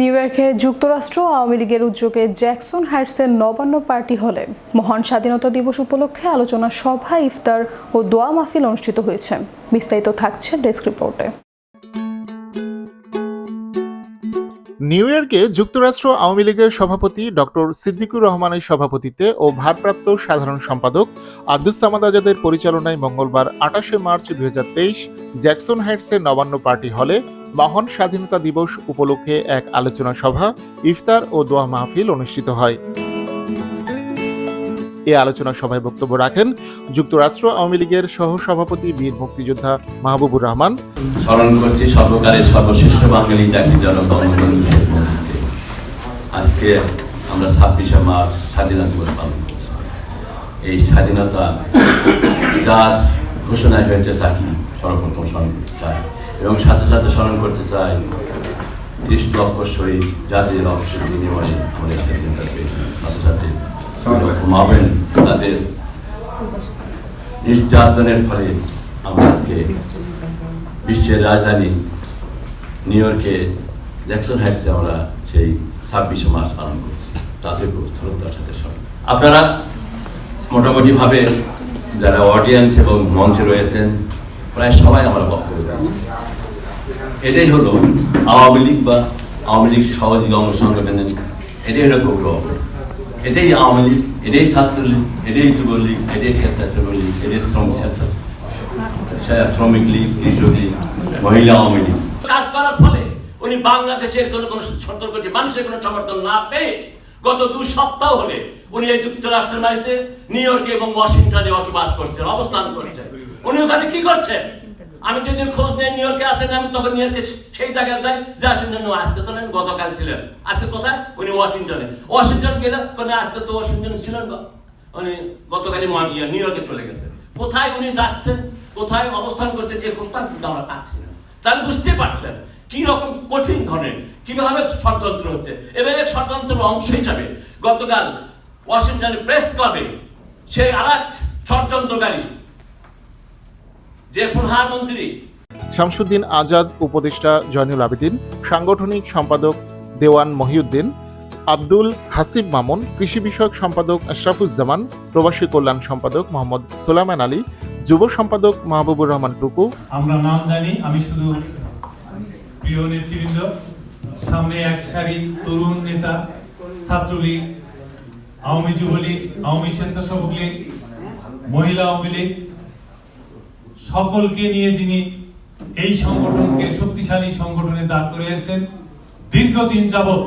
New ইয়র্কে যুক্তরাষ্ট্র আওয়ামী লীগের উদ্যোগে জ্যাকসন হাইটসের নবান্ন পার্টি হলে। মহান স্বাধীনতা দিবস উপলক্ষে আলোচনা সভা, ইফতার ও দোয়া মাহফিল অনুষ্ঠিত হয়েছে। বিস্তারিত থাকছে ডেস্ক রিপোর্টে। নিউ ইয়র্কে যুক্তরাষ্ট্র আওয়ামী লীগের সভাপতি ডক্টর সিদ্দিকুর রহমানের সভাপতিত্বে ও ভারপ্রাপ্ত সাধারণ সম্পাদক আব্দুস সামাদ আজাদের পরিচালনায় মঙ্গলবার আঠাশে মার্চ দু হাজার তেইশ জ্যাকসন হাইটসের নবান্ন পার্টি হলে মহান স্বাধীনতা দিবস উপলক্ষে এক আলোচনা সভা, ইফতার ও দোয়া মাহফিল অনুষ্ঠিত হয়। এ আলোচনা সভায় বক্তব্য রাখেন যুক্তরাষ্ট্র আওয়ামী লীগের সহ সভাপতি বীর মুক্তিযোদ্ধা মাহবুবুর রহমান। স্মরণ করছি সর্বকালের সর্বশ্রেষ্ঠ বাঙালি জাতির জনক আজকে আমরা ছাব্বিশে মার্চ স্বাধীনতা দিবস পালন করছি। এই স্বাধীনতা যার ঘোষণা হয়েছে তাকে সর্বপ্রথম স্মরণ করতে চাই এবং সাথে সাথে স্মরণ করতে চাই ত্রিশ লক্ষ শহীদ জাতির অবশ্যই বিনিময়ে আমাদের স্বাধীনতা পেয়েছি সাথে সাথে মাবেন তাদের নির্যাতনের ফলে আমরা আজকে বিশ্বের রাজধানী নিউ ইয়র্কে জ্যাকসন হাইটসে আমরা সেই ছাব্বিশে মার্চ পালন করছি। তাতে শ্রদ্ধার সাথে স্মরণ আপনারা মোটামুটিভাবে যারা অডিয়েন্স এবং মঞ্চে রয়েছেন, প্রায় সবাই আমরা বক্তব্য দিয়েছি এটাই হলো আওয়ামী লীগ বা আওয়ামী লীগ সহযোগী অঙ্গ সংগঠনের এটাই হলো গৌরব এটাই আওয়ামী লীগ, এটাই ছাত্রলীগ, এটাই যুবলীগ, এটাই স্বেচ্ছাসেবক লীগ এটাই শ্রমিক স্বেচ্ছা শ্রমিক লীগ, কৃষক লীগ, মহিলা আওয়ামী লীগ। কাজ করার ফলে উনি বাংলাদেশের কোন কোন সতর্কটি মানুষের কোনো সমর্থন না পেয়ে গত দু সপ্তাহ হলে উনি এই যুক্তরাষ্ট্রের বাড়িতে নিউ ইয়র্কে এবং ওয়াশিংটনে বসবাস করছেন, অবস্থান করছেন। উনি ওখানে কি করছেন? আমি যদি খোঁজ নেই নিউ ইয়র্কে আছেন, আমি তখন নিউ ইয়র্কে সেই জায়গায় যাই যার জন্য আসতে তো গতকাল ছিলেন। আজকে কোথায়? উনি ওয়াশিংটনে। ওয়াশিংটন গেলে কোন আজকে তো ওয়াশিংটন ছিলেন উনি গতকালই নিউ ইয়র্কে চলে গেছেন কোথায় উনি যাচ্ছেন, কোথায় অবস্থান করছেন এই খোঁজটা কিন্তু আমরা পাচ্ছি না। তাহলে বুঝতে পারছেন কি রকম কঠিন ধরনের, কীভাবে ষড়যন্ত্র হচ্ছে। এবং এই ষড়যন্ত্রের অংশ হিসাবে গতকাল ওয়াশিংটনের প্রেস ক্লাবে সেই আর এক ষড়যন্ত্রকারী যে প্রধানমন্ত্রী। শামসুদ্দিন আজাদ উপদেষ্টা জয়নুল আবেদিন সাংগঠনিক সম্পাদক দেওয়ান মহিউদ্দিন আব্দুল হাসিব মামুন কৃষি বিষয়ক সম্পাদক আশরাফুজ্জামান প্রবাসী কল্যাণ সম্পাদক মোহাম্মদ সোলামান আলী যুব সম্পাদক মাহবুবুর রহমান টুকু। আমরা নাম জানি আমি শুধু প্রিয় নেতৃবৃন্দ সামনে এক সারি তরুণ নেতা ছাত্রলীগ আওয়ামী যুবলীগ আওয়ামী স্বেচ্ছাসেবক লীগ মহিলা আওয়ামী লীগ সকলকে নিয়ে যিনি এই সংগঠনকে শক্তিশালী সংগঠনে দাঁড় করিয়েছেন দীর্ঘদিন যাবৎ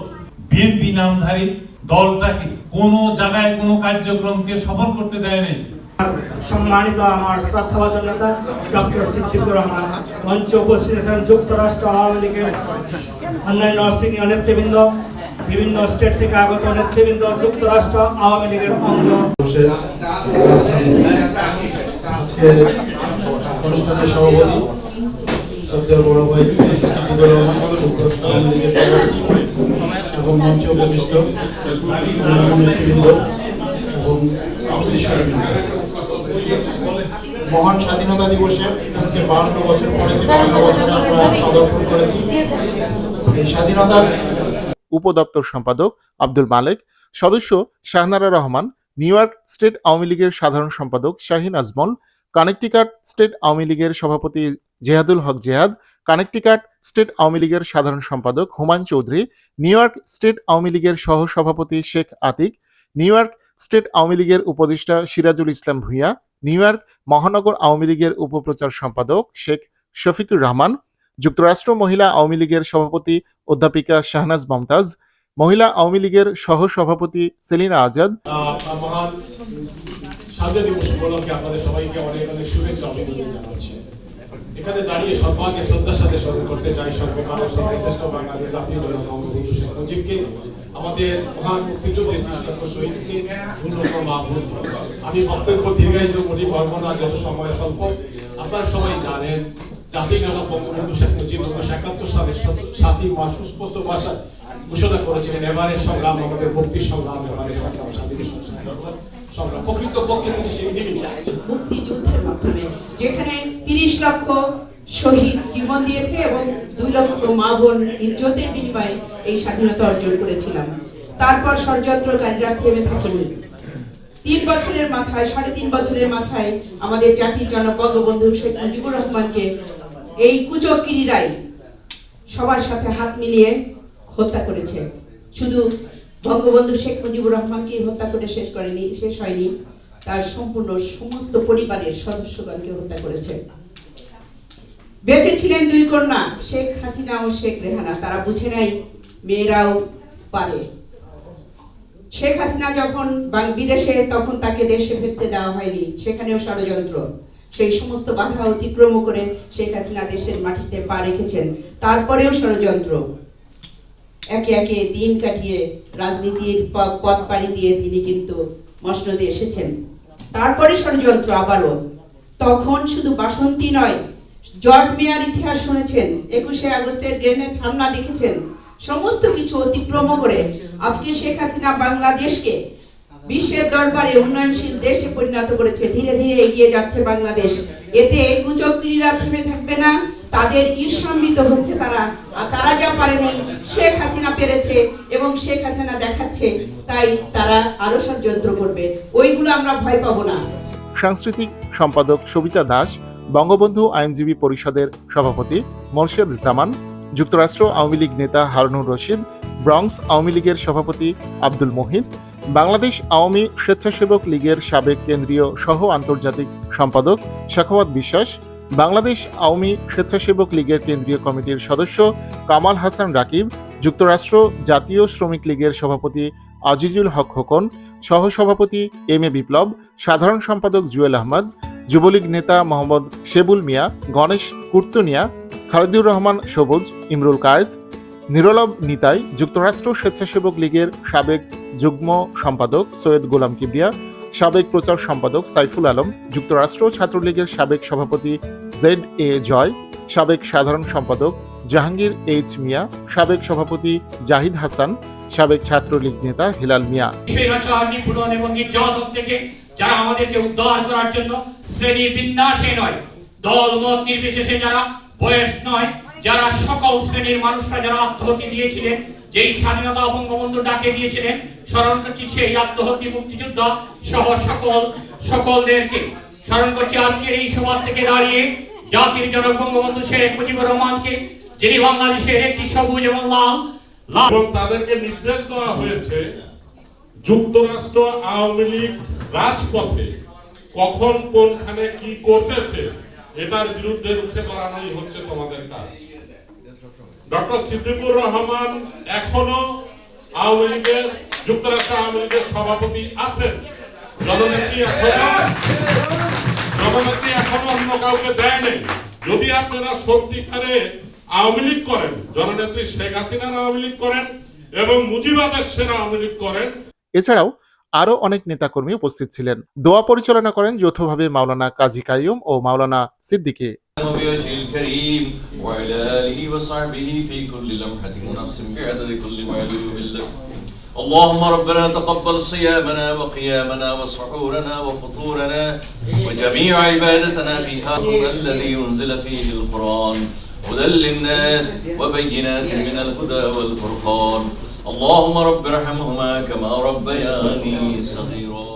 বিএনপি নামধারী দলটাকে কোনো জায়গায় কোনো কার্যক্রমকে সফল করতে দেয় নাই। সম্মানিত আমার শ্রদ্ধাভাজন নেতা ডক্টর সিদ্দিকুর রহমান মঞ্চে উপস্থিত আছেন যুক্তরাষ্ট্র আওয়ামী লীগের অন্যান্য সিনিয়র নেতৃবৃন্দ বিভিন্ন স্টেট থেকে আগত নেতৃবৃন্দ যুক্তরাষ্ট্র আওয়ামী লীগের অঙ্গ। অনুষ্ঠানের সভাপতি শ্রদ্ধেয় বড় ভাই সিদ্দিকুর রহমান এবং মঞ্চ উপবিষ্ট এবং মহান স্বাধীনতা দিবসে আজকে বাহান্ন বছর পরে বাহান্ন বছরে আমরা পদার্পণ করেছি, এই স্বাধীনতার উপদপ্তর সম্পাদক আব্দুল মালেক, সদস্য Shahnara Rahman, New York state Awami লীগের সাধারণ সম্পাদক শাহিন আজমল কানেকটিকাট স্টেট আওয়ামী লীগের সভাপতি জেহাদুল হক জেহাদ, কানেকটিকাট স্টেট আওয়ামী লীগের সাধারণ সম্পাদক Humayun Chowdhury, New York state Awami লীগের সহ সভাপতি Sheikh Atik, New York state Awami লীগের উপদেষ্টা সিরাজুল ইসলাম ভূঁইয়া, নিউ ইয়র্ক মহানগর আওয়ামী লীগের উপপ্রচার সম্পাদক শেখ শফিকুর রহমান, যুক্তরাষ্ট্র মহিলা আওয়ামী লীগের সভাপতি অধ্যাপিকা শাহনাজ মমতাজ, মহিলা আওয়ামী লীগের সহ সভাপতি সেলিনা আজাদ। স্বাধীনতা দিবস উপলক্ষে আপনাদের সবাইকে অনেক অনেক শুভেচ্ছা, অভিনন্দন জানাচ্ছি। এখানে দাঁড়িয়ে সর্বাঙ্গে শ্রদ্ধার সাথে স্মরণ করতে চাই সর্বকালের সর্বশ্রেষ্ঠ বাঙালি জাতীয় জনক বঙ্গবন্ধু শেখ মুজিবকে, আমাদের মহান মুক্তিযুদ্ধের দৃষ্টান্ত শহীদকে মা আমি বক্তব্য দীর্ঘায়িত করি না, যত সময় স্বল্প। আপনারা সবাই জানেন জাতীয় জনক বঙ্গবন্ধু শেখ মুজিব উনিশশো একাত্তর সালের সাতই মাস সুস্পষ্ট ভাষায় ঘোষণা করেছিলেন, এবারের সংগ্রাম আমাদের মুক্তির সংগ্রাম, এবারের সংগ্রাম স্বাধীন সংগ্রাম। তিনি মুক্তিযুদ্ধের মাধ্যমে যেখানে তিরিশ লক্ষ শহীদ জীবন দিয়েছে এবং দুই লক্ষ মা বোন ইজ্জতের বিনিময়ে এই স্বাধীনতা অর্জন করেছিলাম। তারপর ষড়যন্ত্রকারীরা থেমে থাকেনি। তিন বছরের মাথায়, সাড়ে তিন বছরের মাথায় আমাদের জাতির জনক বঙ্গবন্ধু শেখ মুজিবুর রহমানকে এই কুচক্কিরিরাই সবার সাথে হাত মিলিয়ে হত্যা করেছে। শুধু বঙ্গবন্ধু শেখ মুজিবুর রহমানকে হত্যা করে শেষ করেনি, শেষ হয়নি। তার সম্পূর্ণ সমস্ত পরিবারের সদস্যগণকে হত্যা করেছে। বেঁচে ছিলেন দুই কন্যা, শেখ হাসিনা ও শেখ রেহানা। তারা বুঝে নাই, মেয়েরাও পারে। শেখ হাসিনা যখন বিদেশে, তখন তাকে দেশে ফিরতে দেওয়া হয়নি। সেখানেও ষড়যন্ত্র। সেই সমস্ত বাধা অতিক্রম করে শেখ হাসিনা দেশের মাটিতে পা রেখেছেন। তারপরেও ষড়যন্ত্র। একে একে দিন কাটিয়ে রাজনীতির পথ পাড়ি দিয়ে তিনি কিন্তু মসনদে এসেছেন। তারপরে ষড়যন্ত্র আবারও। তখন শুধু বাসন্তী নয়, জর্জ মেয়ার ইতিহাস শুনেছেন, একুশে আগস্টের গ্রেনেড হামলা দেখেছেন, সমস্ত কিছু অতিক্রম করে আজকে শেখ হাসিনা বাংলাদেশকে বিশ্বের দরবারে উন্নয়নশীল দেশে পরিণত করেছে। ধীরে ধীরে এগিয়ে যাচ্ছে বাংলাদেশ। এতে কুচক্রীরা থেমে থাকবে না। তাদের ঈর্ষান্বিত হচ্ছে তারা, আর তারা যা পারেনি শেখ হাসিনা পেরেছে এবং শেখ হাসিনা দেখাচ্ছে, তাই তারা আরও ষড়যন্ত্র করবে। ওইগুলো আমরা ভয় পাবো না। সাংস্কৃতিক সম্পাদক সবিতা দাস, বঙ্গবন্ধু আইনজীবী পরিষদের সভাপতি মোর্শেদ জামান, যুক্তরাষ্ট্র আওয়ামী লীগ নেতা হারুনুর রশিদ ব্রঙ্কস আওয়ামী লীগের সভাপতি আব্দুল মহিদ বাংলাদেশ আওয়ামী স্বেচ্ছাসেবক লীগের সাবেক কেন্দ্রীয় সহ আন্তর্জাতিক সম্পাদক শাখাওয়াত বিশ্বাস বাংলাদেশ আওয়ামী স্বেচ্ছাসেবক লীগের কেন্দ্রীয় কমিটির সদস্য কামাল হাসান রাকিব, যুক্তরাষ্ট্র জাতীয় শ্রমিক লীগের সভাপতি আজিজুল হক খোকন, সহসভাপতি এম এ বিপ্লব, সাধারণ সম্পাদক জুয়েল আহমদ, যুবলীগ নেতা মোহাম্মদ শেবুল মিয়া, গণেশ কুর্তুনিয়া, খালিদুর রহমান সবুজ, ইমরুল কায়েস নিরলব নিতাই, যুক্তরাষ্ট্র স্বেচ্ছাসেবক লীগের সাবেক যুগ্ম সম্পাদক সৈয়দ গোলাম কিবরিয়া সাবেক প্রচার সম্পাদক সাইফুল আলম, যুক্তরাষ্ট্র ছাত্রলীগের সাবেক সভাপতি জেড এ জয়, সাবেক সাধারণ সম্পাদক জাহাঙ্গীর এইচ মিয়া, সাবেক সভাপতি জাহিদ হাসান, সাবেক ছাত্রলীগ নেতা হিলাল মিয়া। যারা আমাদেরকে উদ্ধার করার জন্য শ্রেণি বিন্যাসে নয়, দল মত নির্বিশেষে যারা বয়স নয়, যারা সকল শ্রেণির মানুষরা যারা আত্মহতি দিয়েছিলেন যেই স্বাধীনতা বঙ্গবন্ধু ডাকে দিয়েছিলেন, স্মরণ করছি সেই আত্মহতি মুক্তিযুদ্ধ সহ সকল, সকলদেরকে। স্মরণ করছি আজকের এই সভা থেকে দাঁড়িয়ে জাতির জনক বঙ্গবন্ধু শেখ মুজিবুর রহমানকে, যিনি বাংলাদেশের একটি সবুজ এবং লাল তাদেরকে নির্দেশ দেওয়া হয়েছে, যুক্তরাষ্ট্র আওয়ামী লীগ রাজপথে কখন কোনখানে কি করতেছে, এটার বিরুদ্ধে রুখে দাঁড়ানোই হচ্ছে তোমাদের কাজ। ডক্টর সিদ্দিকুর রহমান এখনও আওয়ামী লীগের যুক্তরাষ্ট্র আওয়ামী লীগের সভাপতি আছেন। জননেত্রী জননেত্রী এখনও অন্য কাউকে দেয় নাই। যদি আপনারা সত্যিকারে আওয়ামী লীগ করেন, জননেত্রী শেখ হাসিনার আওয়ামী লীগ করেন এবং মুজিবাদের সেনা আওয়ামী লীগ করেন এছাড়াও আরও অনেক নেতাকর্মী উপস্থিত ছিলেন দোয়া পরিচালনা করেন যৌথভাবে মাওলানা কাজী কাইয়ুম ও মাওলানা সিদ্দিকী وبوجهه الكريم وعلى آله وصحبه في كل لمحة ونفس بعدد كل ما يلوذ بالله اللهم ربنا تقبل صيامنا وقيامنا وسحورنا وفطورنا وجميع عبادتنا في هذا الذي أنزل فيه القرآن هدى للناس وبينات من الهدى والفرقان اللهم رب ارحمهما كما ربياني صغيرا.